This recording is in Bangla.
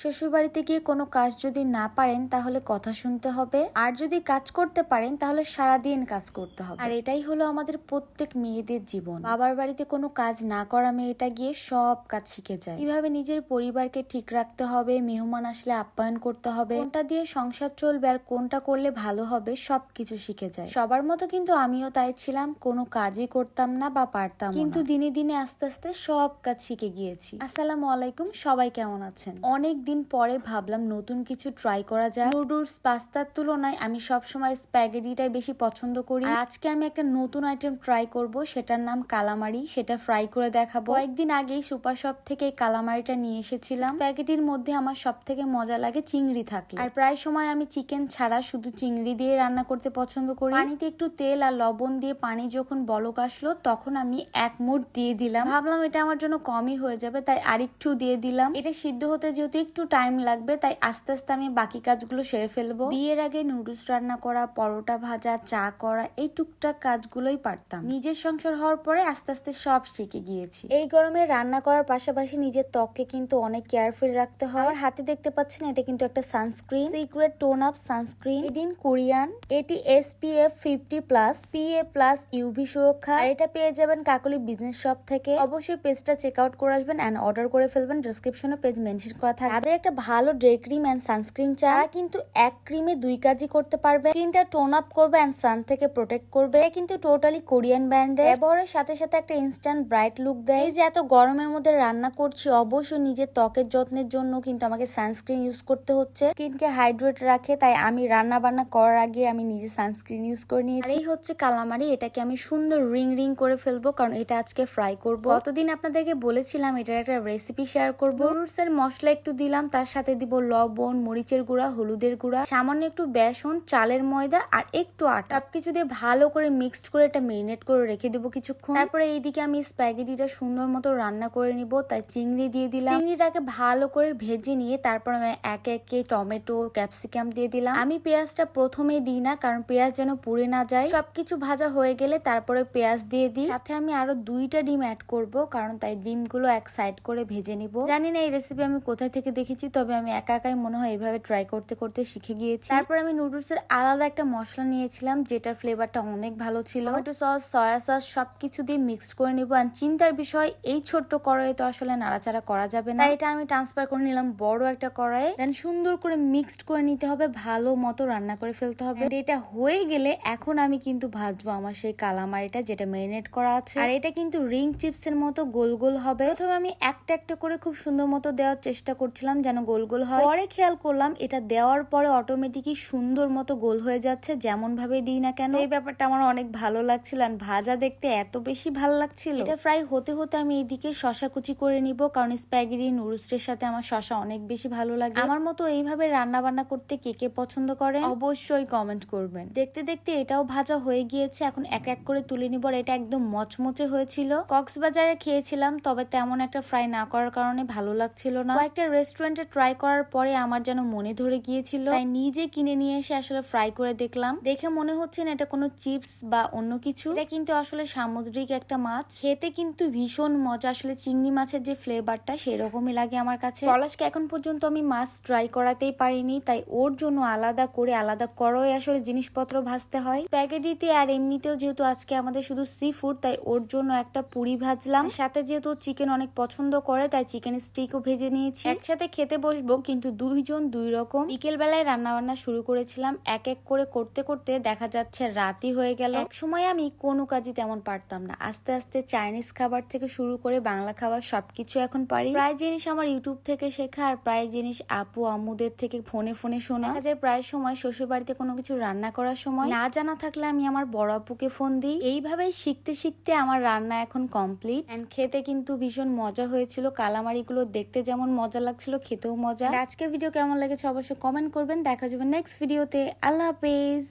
শ্বশুর বাড়িতে গিয়ে কোনো কাজ যদি না পারেন, তাহলে কথা শুনতে হবে। আর যদি কাজ করতে পারেন, তাহলে সারাদিন কাজ করতে হবে। আর এটাই হলো আমাদের প্রত্যেক মেয়েদের জীবন। বাবার বাড়িতে কোনো কাজ না করা মেয়েটা গিয়ে সব কাজ শিখে যায়। কীভাবে নিজের পরিবারকে ঠিক রাখতে হবে, মেহমান আসলে আপ্যায়ন করতে হবে। কোনটা দিয়ে সংসার চলবে আর কোনটা করলে ভালো হবে, সবকিছু শিখে যায়। সবার মতো কিন্তু আমিও তাই ছিলাম, কোনো কাজই করতাম না বা পারতাম কিন্তু দিনে দিনে আস্তে আস্তে সব কাজ শিখে গিয়েছি। আসসালামু আলাইকুম, সবাই কেমন আছেন? অনেক দিন পরে ভাবলাম নতুন কিছু ট্রাই করা যায় নুডলস পাস্তার তুলনায় আমি সব সময় স্প্যাগেটিটাই বেশি পছন্দ করি। আজকে আমি একটা নতুন আইটেম ট্রাই করব, সেটার নাম কালামারি। সেটা ফ্রাই করে দেখাবো। কয়েকদিন আগেই সুপার শপ থেকে কালামারিটা নিয়ে এসেছিলাম। স্প্যাগেটির মধ্যে আমার সব থেকে মজা লাগে চিংড়ি থাকলে। আর প্রায় সময় আমি চিকেন ছাড়া শুধু চিংড়ি দিয়ে রান্না করতে পছন্দ করি। পানিতে একটু তেল আর লবণ দিয়ে পানি যখন বলক আসলো, তখন আমি এক মুঠ দিয়ে দিলাম। ভাবলাম এটা আমার জন্য কমই হয়ে যাবে, তাই আরেকটু দিয়ে দিলাম। এটা সিদ্ধ হতে যেহেতু একটু টাইম লাগবে, তাই আস্তে আস্তে আমি বাকি কাজগুলো সেরে ফেলব। বিয়ের আগে নুডলস রান্না করা, পরোটা ভাজা, চা করা, এই টুকটাক কাজগুলোই পারতাম। নিজের সংসার হওয়ার পরে আস্তে আস্তে সব শিখে গিয়েছি। এই গরমে রান্না করার পাশাপাশি নিজের ত্বককে কিন্তু অনেক কেয়ারফুল রাখতে হয়। আর হাতে দেখতে পাচ্ছেন, এটা কিন্তু একটা sunscreen secret tone up sunscreen in Korean, এটি SPF fifty plus PA plus UV সুরক্ষা। আর এটা পেয়ে যাবেন কাকলি বিজনেস শপ থেকে। অবশ্যই পেজটা চেক আউট করে আসবেন অ্যান্ড অর্ডার করে ফেলবেন। ডিসক্রিপশনে পেজ মেনশন করা থাকে তাদের একটা ভালো ডে ক্রিম অ্যান্ড সানস্ক্রিন চারা কিন্তু এক ক্রিমে দুই কাজই করতে পারবে। স্কিনটা টোন আপ করবে অ্যান্ড সান থেকে প্রোটেক্ট করবে। কিন্তু টোটালি কোরিয়ান ব্র্যান্ডের ব্যবহারের সাথে সাথে একটা ইনস্ট্যান্ট ব্রাইট লুক দেয়। এই যে এত গরমের মধ্যে রান্না করছি অবশ্যই নিজের ত্বকের যত্নের জন্য কিন্তু আমাকে সানস্ক্রিন ইউজ করতে হচ্ছে। স্কিনকে হাইড্রেট রাখে তাই আমি রান্না বান্না করার আগে আমি নিজে সানস্ক্রিন ইউজ করে নিয়েছি। এই হচ্ছে কালামারি এটাকে আমি সুন্দর রিং রিং করে ফেলব কারণ এটা আজকে ফ্রাই করব। গতদিন আপনাদেরকে বলেছিলাম এটার একটা রেসিপি শেয়ার করব। রুটস এর মশলা একটু দিলাম তার সাথে দিব লবণ, মরিচের গুঁড়া, হলুদের গুঁড়া, সামান্য একটু বেসন, চালের ময়দা আর একটু আটা। সবকিছু দিয়ে ভালো করে মিক্সড করে এটা মেরিনেট করে রেখে দেবো কিছুক্ষণ। তারপরে এইদিকে আমি স্প্যাগেটিটা সুন্দর মতো রান্না করে নিব, তাই চিংড়ি দিয়ে দিলাম। চিংড়িটাকে ভালো করে ভেজে নিয়ে তারপর আমি একে একে টমেটো, ক্যাপসিকাম দিয়ে দিলাম। আমি পেঁয়াজটা প্রথমে দিই না, কারণ পেঁয়াজ যেন পুড়ে না যায়। সবকিছু ভাজা হয়ে গেলে তারপরে পেঁয়াজ দিয়ে দিই। সাথে আমি আরও দুইটা ডিম অ্যাড করব, কারণ তাই ডিমগুলো এক সাইড করে ভেজে নিব। জানি না এই রেসিপি আমি কোথায় থেকে দেখেছি তবে আমি একা একাই মনে হয় এইভাবে ট্রাই করতে করতে শিখে গিয়েছি। তারপর আমি নুডলস এর আলাদা একটা মশলা নিয়েছিলাম যেটার ফ্লেভারটা অনেক ভালো ছিল। টমেটো সস সয়া সস সবকিছু দিয়ে মিক্সড করে নিব। আর চিন্তার বিষয় এই ছোট্ট কড়াইয়ে তো আসলে নাড়াচাড়া করা যাবে না। এটা আমি ট্রান্সফার করে নিলাম বড় একটা কড়াইয়ে। দেন সুন্দর করে মিক্সড করে নিতে হবে ভালো মতো রান্না করে ফেলতে হবে। এটা হয়ে গেলে এখন আমি কিন্তু ভাজবো আমার সেই কালামারিটা যেটা মেরিনেট করা আছে। আর এটা কিন্তু রিং চিপস এর মতো গোল গোল হবে। প্রথমে আমি একটা একটা করে খুব সুন্দর মতো দেওয়ার চেষ্টা করছিলাম যেন গোল গোল হয়। পরে খেয়াল করলাম, এটা দেওয়ার পরে অটোমেটিকই সুন্দর মতো গোল হয়ে যাচ্ছে যেমন ভাবে দিই না কেন। এই ব্যাপারটা আমার অনেক ভালো লাগছিল আর ভাজা দেখতে এত বেশি ভালো লাগছিল। এটা ফ্রাই হতে হতে আমি এইদিকে শশা কুচি করে নিব, কারণ স্প্যাগেটি নুডলসের সাথে আমার শশা অনেক বেশি ভালো লাগে। আমার মতো এইভাবে রান্না বান্না করতে কে কে পছন্দ করেন? অবশ্যই কমেন্ট করবেন। দেখতে দেখতে এটাও ভাজা হয়ে গিয়েছে, এখন এক এক করে তুলে নিব এটা একদম মচমচে হয়েছিল। কক্সবাজারে খেয়েছিলাম, তবে তেমন একটা ফ্রাই না করার কারণে ভালো লাগছিল না। একটা রেস্টুরেন্টে ট্রাই করার পরে আমার যেন মনে ধরে গিয়েছিল। তাই নিজে কিনে নিয়ে এসে আসলে ফ্রাই করে দেখলাম। দেখে মনে হচ্ছে না এটা কোনো চিপস বা অন্য কিছু। এটা কিন্তু আসলে সামুদ্রিক একটা মাছ। খেতে কিন্তু ভীষণ মজা। আসলে চিংড়ি মাছের যে ফ্লেভারটা সেরকমই লাগে আমার কাছে। পলাশকে এখন পর্যন্ত আমি মাছ ট্রাই করাতেই পারিনি। তাই ওর জন্য আলাদা করে আলাদা করোয় আসলে জিনিসপত্র ভাজতে হয়। স্প্যাগেটিতে আর এমনিতেও যেহেতু আজকে আমাদের শুধু সি ফুড তাই ওর জন্য একটা পুরি ভাজলাম। সাথে যেহেতু চিকেন অনেক পছন্দ করে, তাই চিকেন স্টিকও ভেজে নিয়েছি। একসাথে খেতে বসবো, কিন্তু দুইজন দুই রকম বিকেল বেলায় রান্না বান্না শুরু করেছিলাম। এক এক করে করতে করতে দেখা যাচ্ছে রাতই হয়ে গেল। এক সময় আমি কোনো কাজই তেমন পারতাম না। আস্তে আস্তে চাইনিজ খাবার থেকে শুরু করে বাংলা খাবার সবকিছু এখন পারি। প্রায় জিনিস আমার ইউটিউব থেকে শেখা আর প্রায় জিনিস আপু, আম্মুদের থেকে ফোনে ফোনে শোনা। দেখা যায় প্রায় সময় শ্বশুর বাড়িতে কোনো কিছু রান্না করার সময় না জানা থাকলে আমি আমার বড় আপুকে ফোন দিই। এইভাবেই শিখতে শিখতে আমার রান্না এখন কমপ্লিট। এন্ড খেতে কিন্তু ভীষণ মজা হয়েছিল। কালামারিগুলো দেখতে যেমন মজা লাগছিল খেতেও মজা। আজকে ভিডিও কেমন লেগেছে অবশ্যই কমেন্ট করবেন। দেখা যাবে নেক্সট ভিডিওতে আল্লাহ হাফেজ।